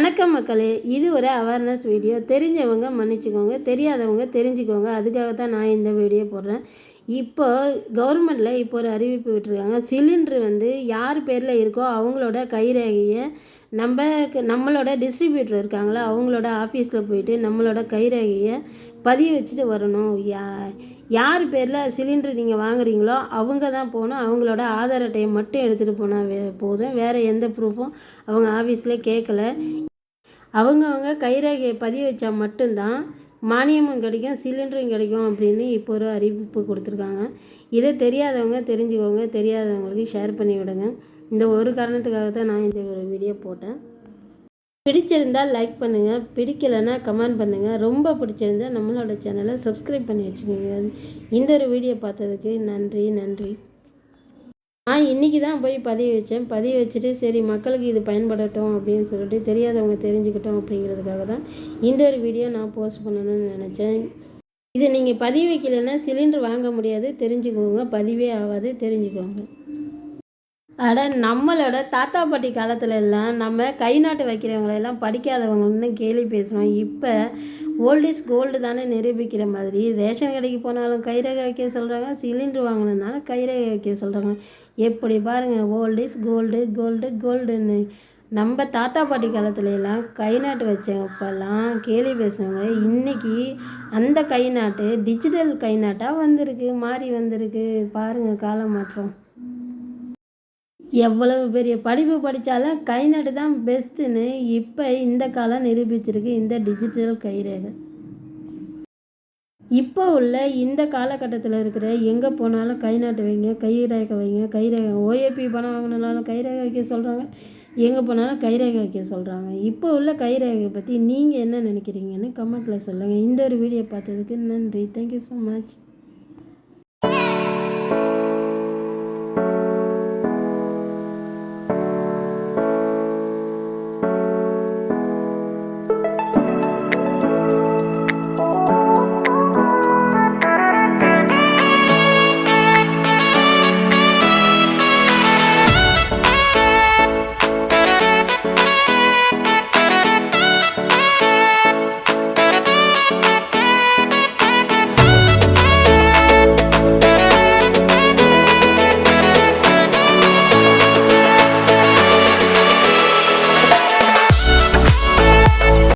வணக்கம் மக்களே இது ஒரு அவேர்னஸ் வீடியோ தெரிஞ்சவங்க மன்னிச்சுக்கோங்க தெரியாதவங்க தெரிஞ்சுக்கோங்க. அதுக்காக தான் நான் இந்த வீடியோ போடுறேன். இப்போ கவர்மெண்ட்டில் இப்போ ஒரு அறிவிப்பு விட்டுருக்காங்க. சிலிண்ட்ரு வந்து யார் பேரில் இருக்கோ அவங்களோட கைரேகையை நம்ம நம்மளோட டிஸ்ட்ரிபியூட்டர் இருக்காங்களோ அவங்களோட ஆஃபீஸில் போயிட்டு நம்மளோட கைரேகையை பதிய வச்சுட்டு வரணும். யா யார் பேரில் சிலிண்டர் நீங்கள் வாங்குறீங்களோ அவங்க தான் போகணும். அவங்களோட ஆதார் அட்டையை மட்டும் எடுத்துகிட்டு போனால் வே போதும். வேறு எந்த ப்ரூஃபும் அவங்க ஆஃபீஸில் கேட்கல. அவங்கவுங்க கைரேகையை பதிய வச்சா மட்டும்தான் மானியமும் கிடைக்கும் சிலிண்டரும் கிடைக்கும் அப்படின்னு இப்போ ஒரு அறிவிப்பு கொடுத்துருக்காங்க. இதை தெரியாதவங்க தெரிஞ்சுக்கோங்க தெரியாதவங்களுக்கு ஷேர் பண்ணி விடுங்க. இந்த ஒரு காரணத்துக்காக தான் நான் இந்த ஒரு வீடியோ போட்டேன். பிடிச்சிருந்தால் லைக் பண்ணுங்கள் பிடிக்கலைன்னா கமெண்ட் பண்ணுங்கள் ரொம்ப பிடிச்சிருந்தா நம்மளோட சேனலை சப்ஸ்கிரைப் பண்ணி வச்சுக்கோங்க. இந்த ஒரு வீடியோ பார்த்ததுக்கு நன்றி நன்றி. நான் இன்றைக்கி தான் போய் பதிவு வச்சேன். பதிவு வச்சுட்டு சரி மக்களுக்கு இது பயன்படட்டும் அப்படின்னு சொல்லிட்டு தெரியாதவங்க தெரிஞ்சுக்கிட்டோம் அப்படிங்கிறதுக்காக தான் இந்த ஒரு வீடியோ நான் போஸ்ட் பண்ணணும்னு நினச்சேன். இது நீங்கள் பதிவு வைக்கலைன்னா சிலிண்டர் வாங்க முடியாது. தெரிஞ்சுக்கோங்க. பதிவே ஆகாது. தெரிஞ்சுக்கோங்க. அட நம்மளோட தாத்தா பாட்டி காலத்துல எல்லாம் நம்ம கை நாட்டு வைக்கிறவங்களெல்லாம் படிக்காதவங்கன்னு கேள்வி பேசுகிறோம் இப்போ ஓல்ட் இஸ் கோல்டு தானே நிரூபிக்கிற மாதிரி. ரேஷன் கடைக்கு போனாலும் கைரேகை வைக்க சொல்கிறாங்க சிலிண்டர் வாங்கினதுனால கைரேகை வைக்க சொல்கிறாங்க எப்படி பாருங்கள் ஓல்ட் இஸ் கோல்டு கோல்டு கோல்டுன்னு நம்ம தாத்தா பாட்டி காலத்துல எல்லாம் கை நாட்டு வச்சப்பெல்லாம் கேள்வி பேசுனவங்க இன்றைக்கி அந்த கை நாட்டு டிஜிட்டல் கை நாட்டாக வந்திருக்கு மாறி வந்திருக்கு. பாருங்கள் காலம் மாற்றம் எவ்வளவு பெரிய படிப்பு படித்தாலும் கை நடு தான் பெஸ்ட்டுன்னு இப்போ இந்த காலம் நிரூபிச்சிருக்கு இந்த டிஜிட்டல் கைரேகை. இப்போ உள்ள இந்த காலகட்டத்தில் இருக்கிற எங்கே போனாலும் கை நாட்டு வைங்க கைரேகை வைங்க கைரேகை ஓஏபி பணம் வாங்கினாலும் கைரேகை வைக்க சொல்கிறாங்க எங்கே போனாலும் கைரேகை வைக்க சொல்கிறாங்க இப்போ உள்ள கைரேகை பற்றி நீங்கள் என்ன நினைக்கிறீங்கன்னு கமெண்ட்டில் சொல்லுங்கள் இந்த ஒரு வீடியோ பார்த்ததுக்கு நன்றி. Thank you so much